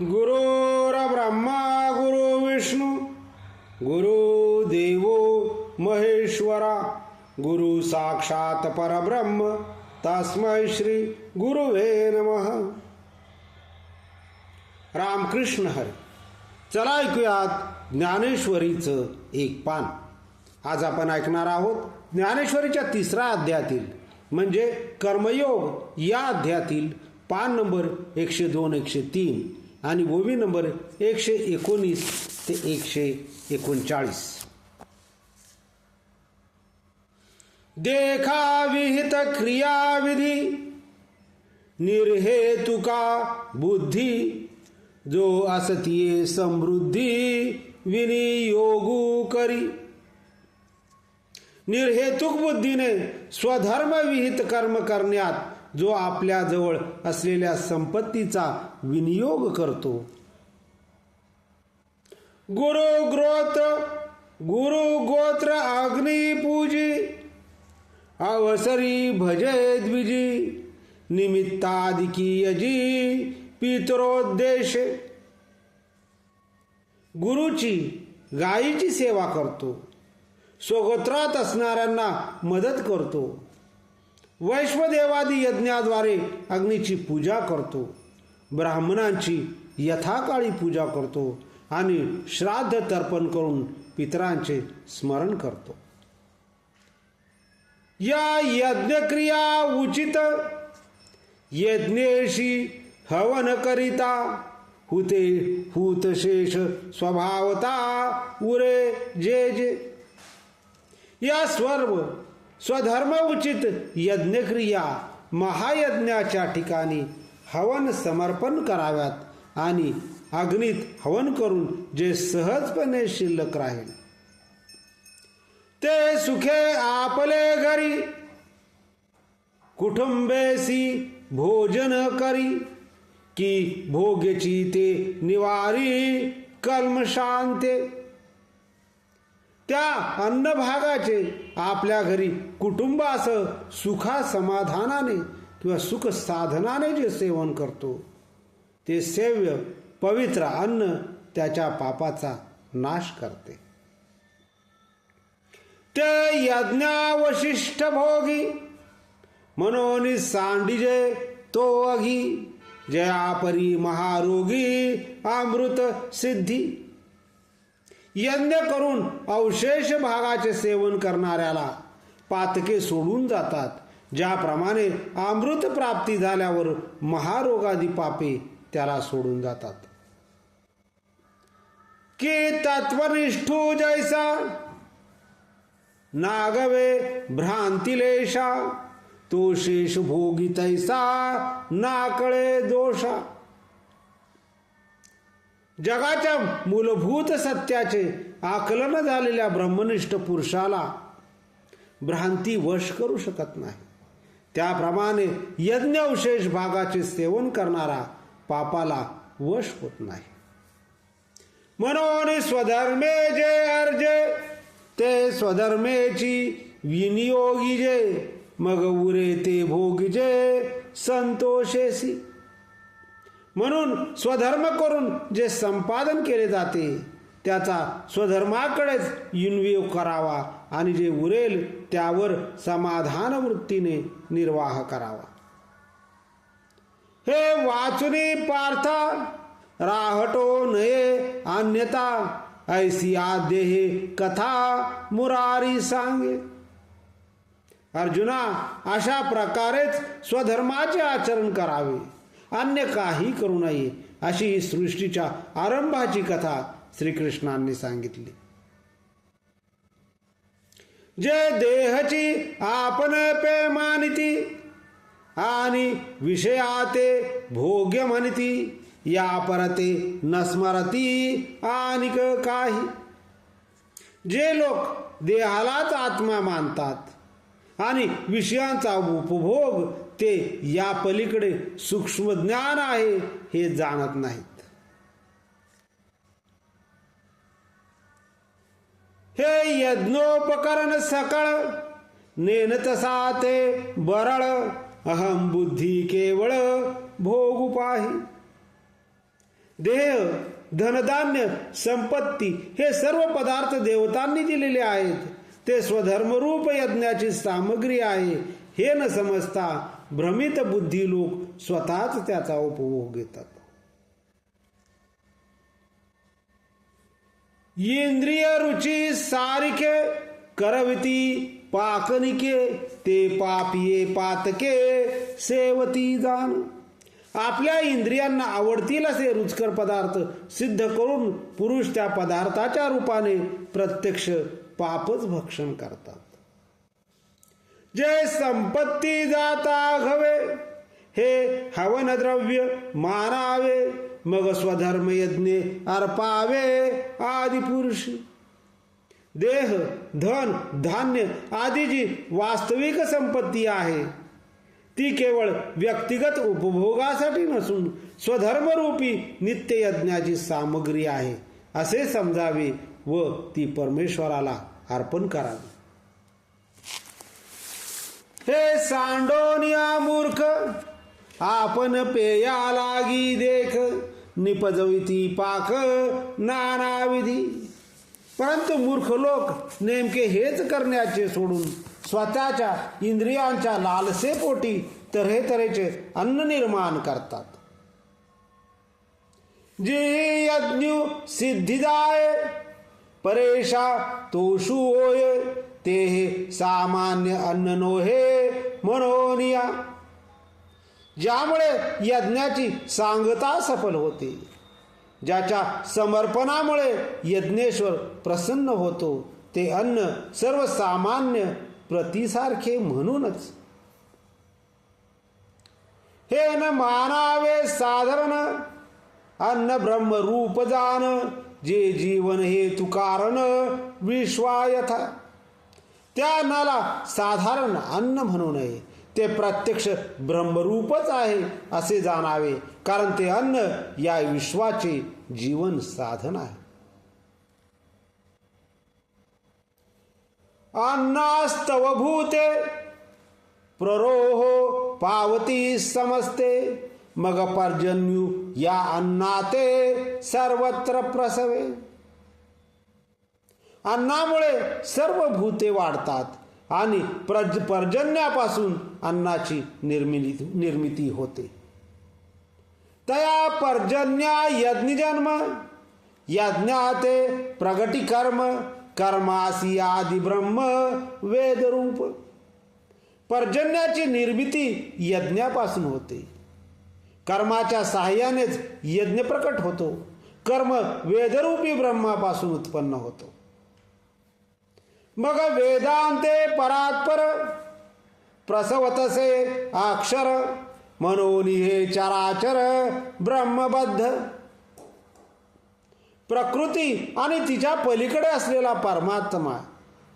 गुरुर्ब्रह्मा गुरु विष्णू गुरु देवो महेश्वरा गुरु साक्षात परब्रह्म तस्मै श्री गुरुवे नमः। रामकृष्ण हरी। चला ऐकूयात ज्ञानेश्वरीचं एक पान. आज आपण ऐकणार आहोत ज्ञानेश्वरीच्या तिसऱ्या अध्यायातील म्हणजे कर्मयोग या अध्यायातील पान नंबर एकशे दोन एकशे तीन. आणि ओवी नंबर एकशे एकोणीस ते एकशे एकोणचाळीस. देखा विहित क्रियाविधी निर्हेतुका बुद्धी जो असतीये समृद्धी विनियोगू करी. निर्हेतुक बुद्धीने स्वधर्म विहित कर्म करण्यात जो आपल्या जवळ असलेल्या संपत्तीचा विनियोग करतो. गुरु ग्रोत्र गुरु गोत्र अग्निपूजी अवसरी भजे द्विजी निमित्तादिकी यजी पितरोद्देश. गुरुची गायीची सेवा करतो. स्वगोत्रात असणाऱ्यांना मदत करतो. वैश्वदेवादी यज्ञाद्वारे अग्नीची पूजा करतो. ब्राह्मणांची यथाकाळी पूजा करतो आणि श्राद्ध तर्पण करून पितरांचे स्मरण करतो. या यज्ञक्रिया उचित यज्ञेशी हवन करिता हुते हुतशेष स्वभावता उरे जे जे. या सर्व स्वधर्म उचित यज्ञक्रिया महायज्ञाच्या ठिकाणी हवन समर्पण कराव्यात आणि अग्नीत हवन करून जे सहजपणे शिल्लक राहील. ते सुखे आपले घरी. कुटुंबेसी भोजन करी. की भोग्यची ते निवारी कल्म शांते. त्या अन्नभागाचे आपल्या घरी कुटुंब सुखा समाधानाने किंवा सुख साधनाने जे सेवन करतो ते सेव्य पवित्र अन्न त्याच्या पापाचा नाश करते. ते यज्ञावशिष्ट भोगी मनोनी सांडिजे तो अघी जयापरी महारोगी अमृत सिद्धी यज्ञ करून अवशेष भागाचे सेवन करणाऱ्याला पातके सोडून जातात ज्याप्रमाणे अमृत प्राप्ती झाल्यावर महारोगादी पापे त्याला सोडून जातात. के तत्वनिष्ठो जैसा? नागवे भ्रांतिलेशा तो शेष भोगी तैसा नाकळे दोषा। जगाच्या मूलभूत सत्याचे आकलन झालेल्या ब्रह्मनिष्ठ पुरुषाला भ्रांती वश करू शकत नाही. त्याप्रमाणे यज्ञवशेष भागाचे सेवन करणारा पापाला वश होत नाही. म्हणून स्वधर्मे जे अर्जे ते स्वधर्मेची विनियोगी जे मग उरे ते भोगीजे संतोषेसी. म्हणून स्वधर्म करून जे संपादन केले जाते त्याचा स्वधर्माकडेच विनियोग करावा आणि जे उरेल त्यावर समाधान वृत्तीने निर्वाह करावा. हे वाचुनी पार्था राहटो नये अन्यता ऐसी देहे कथा मुरारी सांगे. अर्जुना अशा प्रकारेच स्वधर्माचे आचरण करावे. अन्य काही करू नये अशी ही सृष्टीच्या आरंभाची कथा श्रीकृष्णांनी सांगितली. जे देहची आपण पे मानिती आणि विषयाते भोग्य म्हणती या परते नस्मरती आणि काही. जे लोक देहालाच आत्मा मानतात आणि विषयांचा उपभोग ते या पलीकडे सूक्ष्म ज्ञान आहे हे जाणत नाहीत. हे यज्ञोपकरण सकळ नेन तसा ते बरळ अहम बुद्धी केवळ भोग उपाही. देह धनधान्य संपत्ती हे सर्व पदार्थ देवतांनी दिलेले आहेत. ते स्वधर्मरूप यज्ञाची सामग्री आहे हे न समजता भ्रमित बुद्धी लोक स्वतःच त्याचा उपभोग घेतात. इंद्रिय रुची सारिके करविती पाकनिके ते पापिये पातके सेवती जाण आपल्या इंद्रियांना आवडतील असे रुचकर पदार्थ सिद्ध करून पुरुष त्या पदार्थाच्या रूपाने प्रत्यक्ष पापच भक्षण करतात. जे संपत्ती जाता घवे हे हवन द्रव्य मानावे मग स्वधर्म यज्ञे अर्पावे आदि पुरुष. देह धन धान्य आदी जी वास्तविक संपत्ती आहे ती केवळ व्यक्तिगत उपभोगासाठी नसून स्वधर्मरूपी नित्ययज्ञाची सामग्री आहे असे समजावे व ती परमेश्वराला अर्पण करावी. हे सांडोनिया मूर्ख आपण पेया लागी देख निपजविती पाक नानाविधी. परंतु मूर्ख लोक नेमके हेच करण्याचे सोडून स्वतःच्या इंद्रियांच्या लालसेपोटी तऱ्हेतऱ्हेचे अन्न निर्माण करतात. जे यज्ञ सिद्धिदाय परेशा तोषु होय. ते हे सामान्य अन्न नोहे मनोनिया. ज्यामुळे यज्ञाची सांगता सफल होते. ज्याच्या समर्पणामुळे यज्ञेश्वर प्रसन्न होतो ते अन्न सर्वसामान्य प्रतिसारखे म्हणूनच. हे न मानावे साधारण अन्न ब्रह्म रूप जान जे जीवन हे तुकारण विश्वायथा. त्या अन्नाला साधारण अन्न म्हणू नये. ते प्रत्यक्ष ब्रह्मरूपच आहे असे जाणावे कारण ते अन्न या विश्वाचे जीवन साधन आहे. अन्नास्तव भूते प्ररोहो पावती समजते मग पर्जन्यू या अन्नाते सर्वत्र प्रसवे. अन्नामुळे सर्व भूते वाढतात आणि प्रज पर्जन्यापासून अन्नाची निर्मिती निर्मिती होते. तया पर्जन्या यज्ञजन्म यज्ञाते प्रगटी कर्म कर्मासी आदि ब्रह्म वेदरूप. पर्जन्याची निर्मिती यज्ञापासून होते. कर्माच्या सहाय्यानेच यज्ञ प्रकट होतो. कर्म वेदरूपी ब्रह्मापासून उत्पन्न होतो. मग वेदांते परात्पर प्रसवतसे अक्षर म्हणून हे चराचर ब्रह्मबद्ध. प्रकृती आणि तिच्या पलीकडे असलेला परमात्मा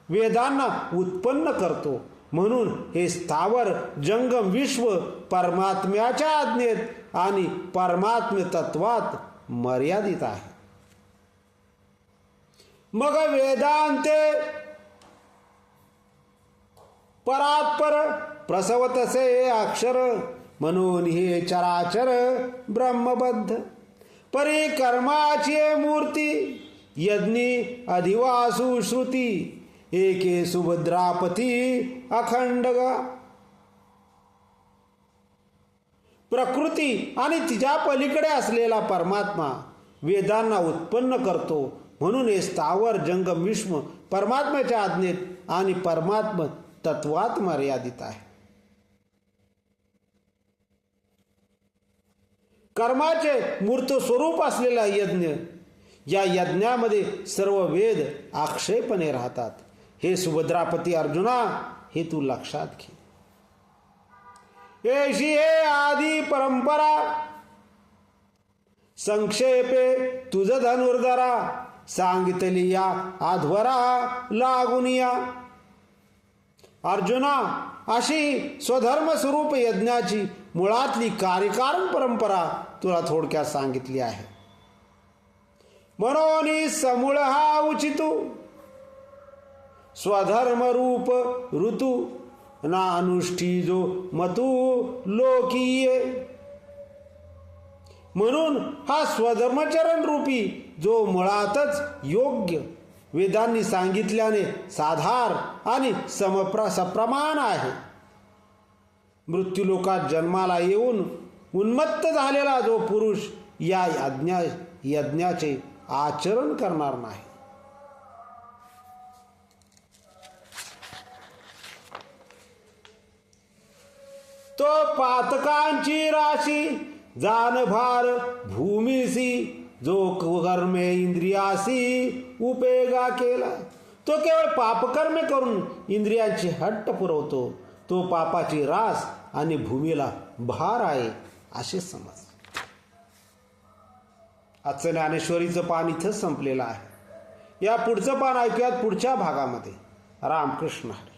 वेदांना उत्पन्न करतो. म्हणून हे स्थावर जंगम विश्व परमात्म्याच्या आज्ञेत आणि परमात्म्य तत्वात मर्यादित आहे. मग वेदांते परात्पर प्रसवतसे अक्षर म्हणून हे चराचर ब्रह्मबद्ध। परिकर्माची मूर्ती यज्ञी अधिवासु श्रुती एके सुभद्रापती अखंडगा। प्रकृती आणि तिच्या पलीकडे असलेला परमात्मा वेदांना उत्पन्न करतो म्हणून हे स्थावर जंगम विश्व परमात्म्याच्या आज्ञेत आणि परमात्म तत्वात मर्यादित आहे. कर्माचे मूर्त स्वरूप असलेला यज्ञ या यज्ञामध्ये सर्व वेद आक्षेपणे राहतात. हे सुभद्रापती अर्जुना हे तू लक्षात घे. एशी हे आदी परंपरा. संक्षेपे तुझ धनुर्धरा सांगितली या आध्वरा लागून या. अर्जुना अशी स्वधर्म स्वरूप यज्ञाची मुळातली कार्यकारण परंपरा तुला थोडक्यात सांगितली आहे. म्हणून समूळ हा उचितू. स्वधर्म रूप ऋतू ना अनुष्ठी जो मतू लोकीय. म्हणून हा स्वधर्मचरण रूपी जो मुळातच योग्य वेदांनी सांगितल्याने साधार आणि समप्र सप्रमाण आहे. मृत्यूलोकात जन्माला येऊन उन्मत्त झालेला जो पुरुष या यज्ञा यज्ञाचे आचरण करणार नाही. तो पातकांची राशी जानभार भूमीसी जो कर्मे इंद्रियासी उपेगा केला। तो केवळ पापकर्मे करून इंद्रियांची हट्ट पुरवतो तो पापाची रास आणि भूमीला भार आहे असे समज. आजचं ज्ञानेश्वरीचं पान इथंच संपलेलं आहे. या पुढचं पान ऐकूयात पुढच्या भागामध्ये. रामकृष्ण हरी.